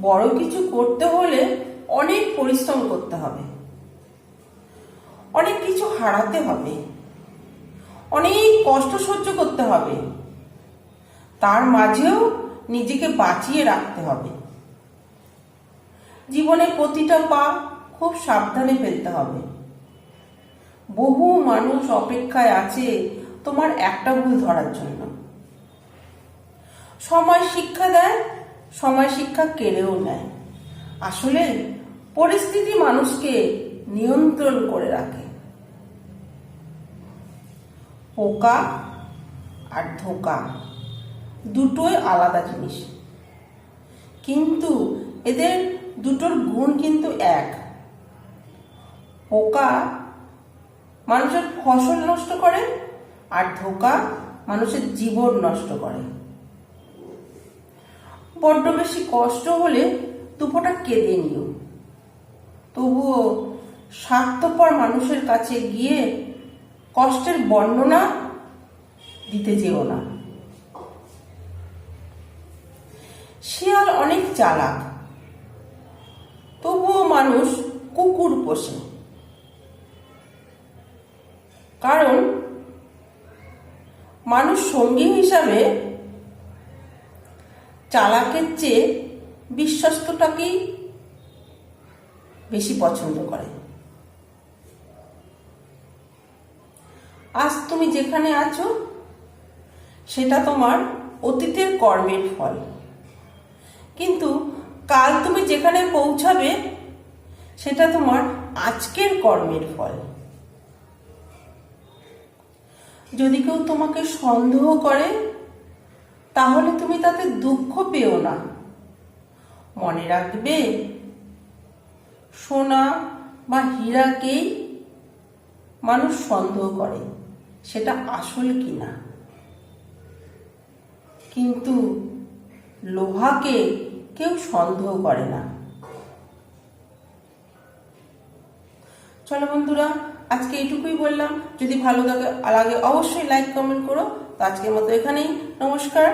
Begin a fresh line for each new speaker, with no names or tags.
বড় কিছু করতে হলে অনেক পরিশ্রম করতে হবে। অনেক কিছু হারাতে হবে। অনেক কষ্ট সহ্য করতে হবে। তার মাঝেও নিজেকে বাঁচিয়ে রাখতে হবে। জীবনে প্রতিটা পা খুব সাবধানে ফেলতে হবে। বহু মানুষ অপেক্ষায় আছে তোমার একটা ভুল ধরার জন্য। সময় শিক্ষা দেয় সময় শিক্ষা কেড়েও নেয়। আসলে পরিস্থিতি মানুষকে নিয়ন্ত্রণ করে রাখে। পোকা আর ধোকা দুটোই আলাদা জিনিস। কিন্তু এদের দুটোর গুণ কিন্তু এক। পোকা মানুষের ফসল নষ্ট করে আর ধোকা মানুষের জীবন নষ্ট করে। বড্ড বেশি কষ্ট হলে দুপোটা কেঁদে নিও। তবুও স্বার্থপর মানুষের কাছে গিয়ে কষ্টের বর্ণনা দিতে যেও না। শিয়াল অনেক চালাক, তবুও মানুষ কুকুর পোষে। কারণ মানুষ সঙ্গী হিসাবে চালাকের চেয়ে বিশ্বস্তটাকেই বেশি পছন্দ করে। আজ তুমি যেখানে আছো, সেটা তোমার অতীতের কর্মের ফল। কিন্তু কাল তুমি যেখানে পৌঁছাবে, সেটা তোমার আজকের কর্মের ফল। যদি কেউ তোমাকে সন্দেহ করে তাহলে তুমি তাতে দুঃখ পেও না। মনে রাখবে, সোনা বা হীরাকেই মানুষ সন্দেহ করে, সেটা আসল কিনা। কিন্তু লোহাকে কেউ সন্দেহ করে না। চলো বন্ধুরা আজকে এইটুকুই বললাম। যদি ভালো লাগে লাগে অবশ্যই লাইক কমেন্ট করো। তো আজকের মতো এখানেই। নমস্কার।